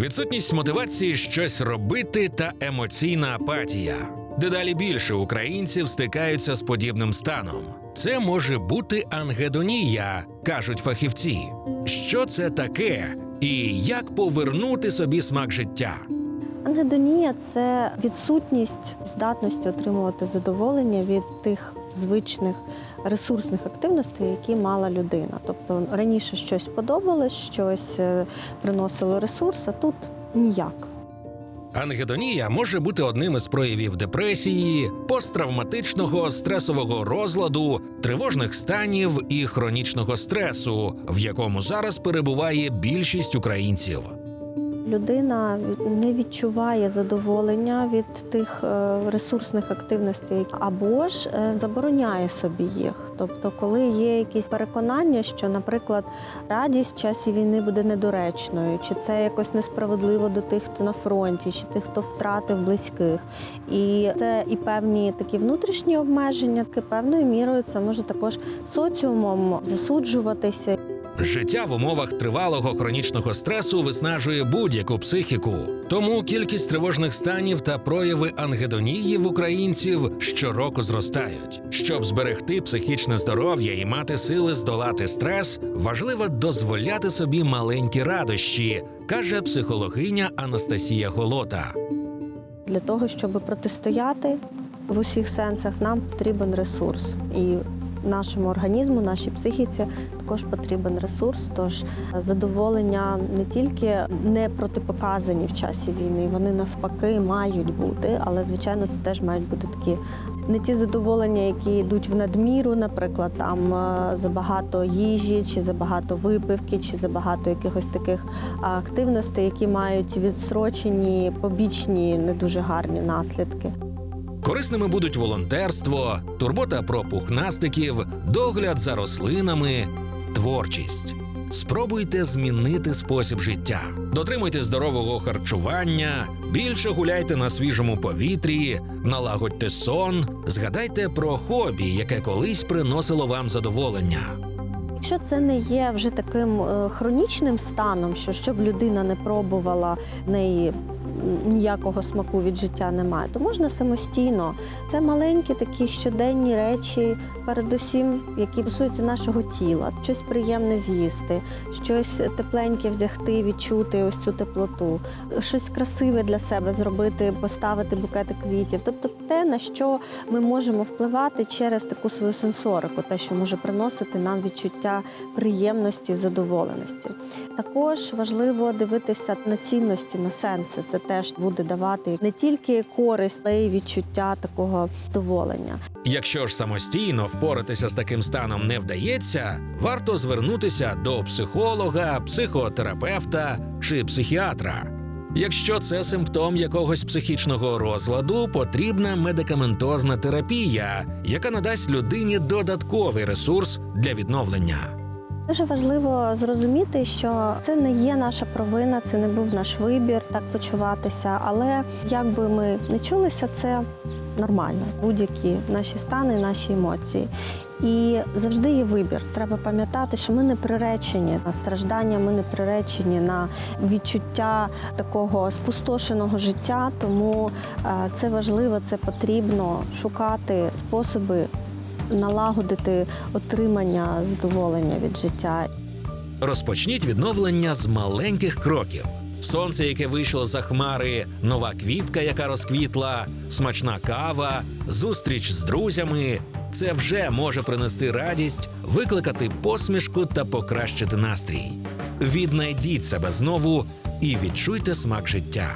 відсутність мотивації щось робити та емоційна апатія. Дедалі більше українців стикаються з подібним станом. Це може бути ангедонія, кажуть фахівці. Що це таке, і як повернути собі смак життя? Ангедонія це відсутність здатності отримувати задоволення від тих звичних ресурсних активностей, які мала людина. Тобто раніше щось подобалось, щось е, приносило ресурс, а тут ніяк. Ангедонія може бути одним із проявів депресії, посттравматичного стресового розладу, тривожних станів і хронічного стресу, в якому зараз перебуває більшість українців. Людина не відчуває задоволення від тих е, ресурсних активностей, або ж е, забороняє собі їх. Тобто, коли є якісь переконання, що, наприклад, радість в часі війни буде недоречною, чи це якось несправедливо до тих, хто на фронті, чи тих, хто втратив близьких. І це і певні такі внутрішні обмеження, і певною мірою це може також соціумом засуджуватися. Життя в умовах тривалого хронічного стресу виснажує будь-яку психіку. Тому кількість тривожних станів та прояви ангедонії в українців щороку зростають. Щоб зберегти психічне здоров'я і мати сили здолати стрес, важливо дозволяти собі маленькі радощі, каже психологиня Анастасія Голота. Для того, щоб протистояти в усіх сенсах, нам потрібен ресурс. І нашому організму, нашій психіці також потрібен ресурс. Тож задоволення не тільки не протипоказані в часі війни, вони навпаки мають бути, але звичайно це теж мають бути такі. Не ті задоволення, які йдуть в надміру, наприклад, там е, забагато їжі, чи забагато випивки, чи забагато якихось таких активностей, які мають відсрочені побічні не дуже гарні наслідки. Корисними будуть волонтерство, турбота про пухнастиків, догляд за рослинами, творчість. Спробуйте змінити спосіб життя. Дотримуйте здорового харчування, більше гуляйте на свіжому повітрі, налагодьте сон, згадайте про хобі, яке колись приносило вам задоволення. Якщо це не є вже таким е, хронічним станом, що щоб людина не пробувала неї ніякого смаку від життя немає, то можна самостійно. Це маленькі такі щоденні речі, передусім, які стосуються нашого тіла, щось приємне з'їсти, щось тепленьке вдягти, відчути ось цю теплоту, щось красиве для себе зробити, поставити букети квітів. Тобто те, на що ми можемо впливати через таку свою сенсорику, те, що може приносити нам відчуття приємності, задоволеності. Також важливо дивитися на цінності, на сенси. Це теж буде давати не тільки користь, але й відчуття такого задоволення. Якщо ж самостійно впоратися з таким станом не вдається, варто звернутися до психолога, психотерапевта чи психіатра. Якщо це симптом якогось психічного розладу, потрібна медикаментозна терапія, яка надасть людині додатковий ресурс для відновлення. Дуже важливо зрозуміти, що це не є наша провина, це не був наш вибір так почуватися. Але як би ми не чулися, це нормально. Будь-які наші стани, наші емоції. І завжди є вибір. Треба пам'ятати, що ми не приречені на страждання, ми не приречені на відчуття такого спустошеного життя. Тому е, це важливо, це потрібно шукати способи налагодити отримання задоволення від життя. Розпочніть відновлення з маленьких кроків. Сонце, яке вийшло за хмари, нова квітка, яка розквітла, смачна кава, зустріч з друзями. Це вже може принести радість, викликати посмішку та покращити настрій. Віднайдіть себе знову і відчуйте смак життя.